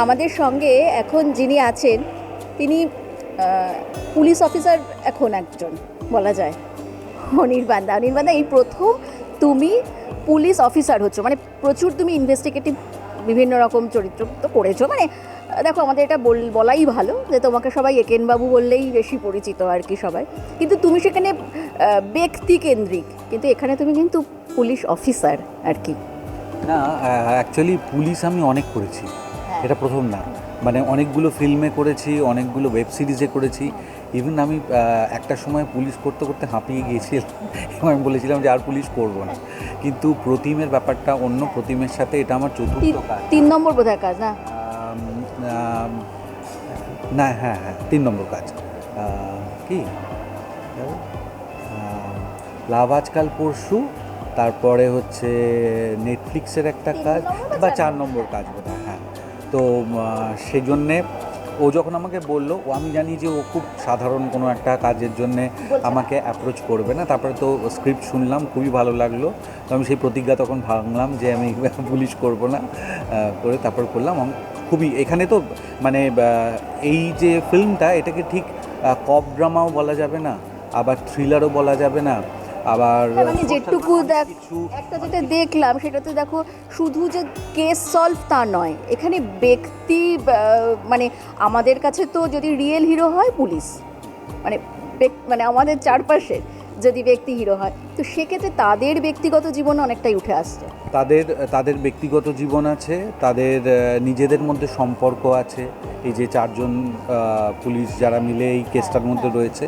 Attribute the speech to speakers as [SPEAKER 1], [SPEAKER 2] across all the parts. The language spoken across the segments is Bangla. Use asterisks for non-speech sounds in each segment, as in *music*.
[SPEAKER 1] আমাদের সঙ্গে এখন যিনি আছেন, তিনি পুলিশ অফিসার এখন একজন, বলা যায়। অনির্বাণদা অনির্বাণদা এই প্রথম তুমি পুলিশ অফিসার হচ্ছ মানে প্রচুর তুমি ইনভেস্টিগেটিভ বিভিন্ন রকম চরিত্র তো করেছ। মানে দেখো, আমাদের এটা বল- বলাই ভালো যে তোমাকে সবাই একেনবাবু বললেই বেশি পরিচিত আর কি সবাই। কিন্তু তুমি সেখানে ব্যক্তি কেন্দ্রিক কিন্তু এখানে তুমি কিন্তু পুলিশ অফিসার আর কি।
[SPEAKER 2] না অ্যাকচুয়ালি পুলিশ আমি অনেক করেছি। এটা প্রথম না। মানে অনেকগুলো ফিল্মে করেছি অনেকগুলো ওয়েব সিরিজে করেছি। ইভেন আমি একটা সময় পুলিশ করতে করতে হাঁপিয়ে গিয়েছিলাম। এবং আমি বলেছিলাম যে আর পুলিশ করব না। কিন্তু প্রতিমের ব্যাপারটা অন্য প্রতিমের সাথে এটা আমার চতুর্থ কাজ।
[SPEAKER 1] তিন নম্বর বোধহয় কাজ না?
[SPEAKER 2] না হ্যাঁ হ্যাঁ তিন নম্বর কাজ। কি? লাভ আজকাল পরশু তারপরে হচ্ছে নেটফ্লিক্সের একটা কাজ
[SPEAKER 1] বা চার
[SPEAKER 2] নম্বর? কাজ বোধ তো সেই জন্যে ও যখন আমাকে বলল, ও আমি জানি যে ও খুব সাধারণ কোনো একটা কাজের জন্যে আমাকে অ্যাপ্রোচ করবে না। তারপরে তো স্ক্রিপ্ট শুনলাম, খুবই ভালো লাগল। তো আমি সেই প্রতিজ্ঞা তখন ভাঙলাম যে আমি *laughs* পুলিশ করব না করে তারপর করলাম। খুবই, এখানে তো মানে এই যে ফিল্মটা এটাকে ঠিক কপ ড্রামাও বলা যাবে না, আবার থ্রিলারও বলা যাবে না আবার
[SPEAKER 1] হ্যাঁ, মানে যেটুকু দেখ একটা যেটা দেখলাম সেটাতে দেখো শুধু যে কেস সলভ তা নয়। এখানে ব্যক্তি মানে আমাদের কাছে তো যদি রিয়েল হিরো হয় পুলিশ। মানে মানে আমাদের চারপাশে। যদি ব্যক্তি হিরো হয়, তো সেক্ষেত্রে তাদের ব্যক্তিগত জীবনে অনেকটাই উঠে আসছে।
[SPEAKER 2] তাদের তাদের ব্যক্তিগত জীবন আছে, তাদের নিজেদের মধ্যে সম্পর্ক আছে, এই যে চারজন পুলিশ যারা মিলে এই কেসটার মধ্যে রয়েছে,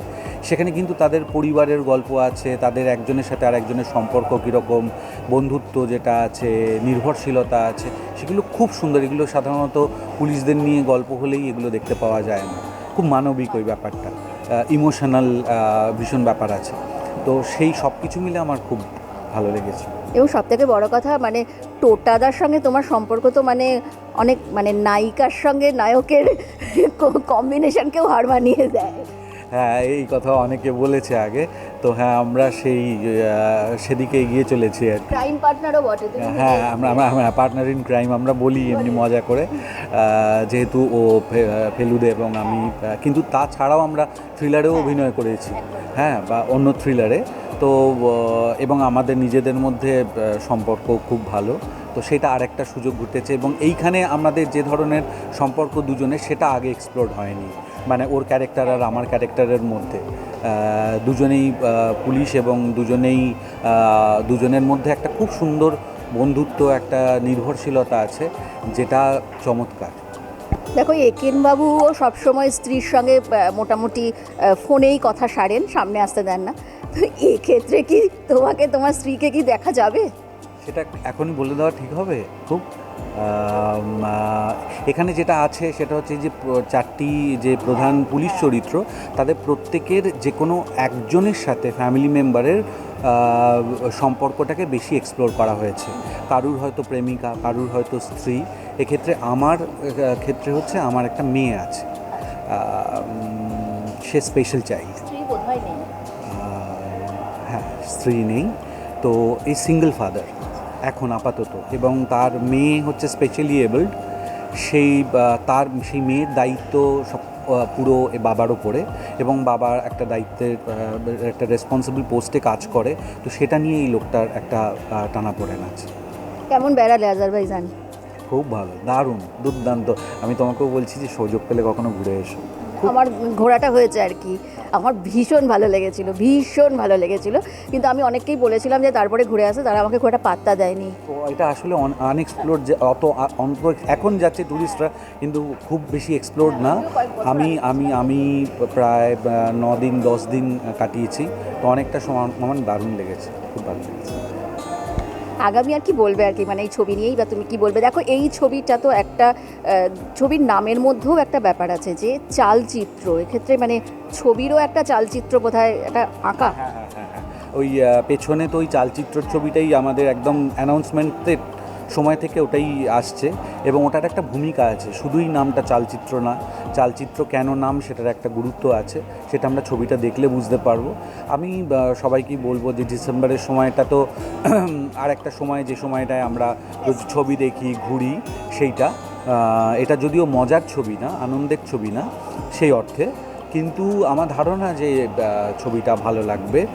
[SPEAKER 2] সেখানে কিন্তু তাদের পরিবারের গল্প আছে, তাদের একজনের সাথে আর একজনের সম্পর্ক কীরকম, বন্ধুত্ব যেটা আছে, নির্ভরশীলতা আছে, সেগুলো খুব সুন্দর, এগুলো সাধারণত পুলিশদের নিয়ে গল্প হলেই এগুলো দেখতে পাওয়া যায় না। খুব মানবিক ওই ব্যাপারটা ইমোশনাল ভীষণ ব্যাপার আছে। তো সেই সব কিছু মিলে আমার খুব ভালো লেগেছে।
[SPEAKER 1] এবং সব থেকে বড় কথা মানে টোটাদার সঙ্গে তোমার সম্পর্ক তো মানে অনেক মানে নায়িকার সঙ্গে নায়কের *laughs* কম্বিনেশনকেও হার মানিয়ে দেয়।
[SPEAKER 2] হ্যাঁ এই কথা অনেকে বলেছে আগে। তো হ্যাঁ আমরা সেই সেদিকে এগিয়ে চলেছি আর কি।
[SPEAKER 1] ক্রাইম পার্টনারও বটে
[SPEAKER 2] হ্যাঁ আমরা আমরা পার্টনার ইন ক্রাইম আমরা বলি এমনি মজা করে। যেহেতু ও ফেলুদে এবং আমি কিন্তু তাছাড়াও আমরা থ্রিলারেও অভিনয় করেছি। হ্যাঁ বা অন্য থ্রিলারে তো এবং আমাদের নিজেদের মধ্যে সম্পর্ক খুব ভালো। তো সেটা আরেকটা সুযোগ ঘটেছে এবং এইখানে আমাদের যে ধরনের সম্পর্ক দুজনের সেটা আগে এক্সপ্লোর হয়নি। মানে ওর ক্যারেক্টার আর আমার ক্যারেক্টারের মধ্যে। দুজনেই পুলিশ এবং দুজনেই দুজনের মধ্যে একটা খুব সুন্দর বন্ধুত্ব একটা নির্ভরশীলতা আছে যেটা চমৎকার।
[SPEAKER 1] দেখো একেনবাবুও সবসময় স্ত্রীর সঙ্গে মোটামুটি ফোনেই কথা সারেন সামনে আসতে দেন না। তো এক্ষেত্রে কি তোমাকে তোমার স্ত্রীকে কি দেখা যাবে?
[SPEAKER 2] সেটা এখনই বলে দেওয়া ঠিক হবে? খুব এখানে যেটা আছে সেটা হচ্ছে যে চারটি যে প্রধান পুলিশ চরিত্র তাদের প্রত্যেকের যে কোনো একজনের সাথে ফ্যামিলি মেম্বারের সম্পর্কটাকে বেশি এক্সপ্লোর করা হয়েছে। কারুর হয়তো প্রেমিকা কারুর হয়তো স্ত্রী এক্ষেত্রে আমার ক্ষেত্রে হচ্ছে আমার একটা মেয়ে আছে। সে স্পেশাল চাইল্ড হ্যাঁ স্ত্রী নেই। তো এই সিঙ্গেল ফাদার এখন আপাতত। এবং তার মেয়ে হচ্ছে স্পেশালি এবলড সেই তার সেই মেয়ের দায়িত্ব সব পুরো এ বাবার ওপরে এবং বাবার একটা দায়িত্বের একটা রেসপন্সিবল পোস্টে কাজ করে। তো সেটা নিয়ে এই লোকটার একটা টানা পড়েন আছে।
[SPEAKER 1] কেমন বেড়ালে আজারবাইজান
[SPEAKER 2] খুব ভালো দারুণ দুর্দান্ত। আমি তোমাকেও বলছি যে সুযোগ পেলে কখনো ঘুরে এসো।
[SPEAKER 1] আমার ঘোরাটা হয়েছে আর কি। আমার ভীষণ ভালো লেগেছিল ভীষণ ভালো লেগেছিল। কিন্তু আমি অনেককেই বলেছিলাম যে তারপরে ঘুরে আসে তারা আমাকে খুব একটা পাত্তা দেয়নি।
[SPEAKER 2] তো এটা আসলে আনএক্সপ্লোর যে অত আ- অন্ত এখন যাচ্ছে ট্যুরিস্টরা কিন্তু খুব বেশি এক্সপ্লোর না। আমি আমি আমি প্রায় ন দিন দশ দিন কাটিয়েছি। তো অনেকটা সময় আমার দারুণ লেগেছে খুব ভালো লেগেছে।
[SPEAKER 1] আগামী আর কি বলবে আর কি? মানে এই ছবি নিয়েই বা তুমি কি বলবে? দেখো, এই ছবিটা তো একটা ছবির নামের মধ্যেও একটা ব্যাপার আছে যে চালচিত্র। এক্ষেত্রে মানে ছবিরও একটা চালচিত্র বোধ হয় একটা আঁকা।
[SPEAKER 2] হ্যাঁ হ্যাঁ হ্যাঁ ওই পেছনে তো ওই চালচিত্র ছবিটাই আমাদের একদম অ্যানাউন্সমেন্টের সময় থেকে ওটাই আসছে এবং ওটার একটা ভূমিকা আছে। শুধুই নামটা চালচিত্র না, চালচিত্র কেন নাম সেটার একটা গুরুত্ব আছে, সেটা আমরা ছবিটা দেখলে বুঝতে পারব। আমি সবাইকেই বলব যে ডিসেম্বরের সময়টা তো *clears throat* আর একটা সময়, যে সময়টায় আমরা ছবি দেখি, ঘুরি, সেইটা এটা যদিও মজার ছবি না, আনন্দের ছবি না, সেই অর্থে কিন্তু আমার ধারণা যে ছবিটা ভালো লাগবে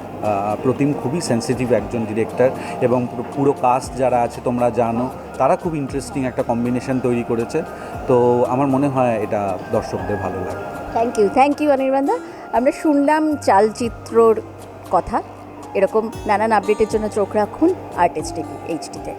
[SPEAKER 2] প্রতিম খুবই সেন্সিটিভ একজন ডিরেক্টর এবং পুরো- কাস্ট যারা আছে তোমরা জানো, তারা খুব ইন্টারেস্টিং একটা কম্বিনেশন তৈরি করেছে। তো আমার মনে হয় এটা দর্শকদের ভালো লাগবে।
[SPEAKER 1] থ্যাংক ইউ থ্যাংক ইউ অনির্বাণদা আমরা শুনলাম চালচিত্রর কথা। এরকম নানান আপডেটের জন্য চোখ রাখুন আর্টিস্ট এইচডিতে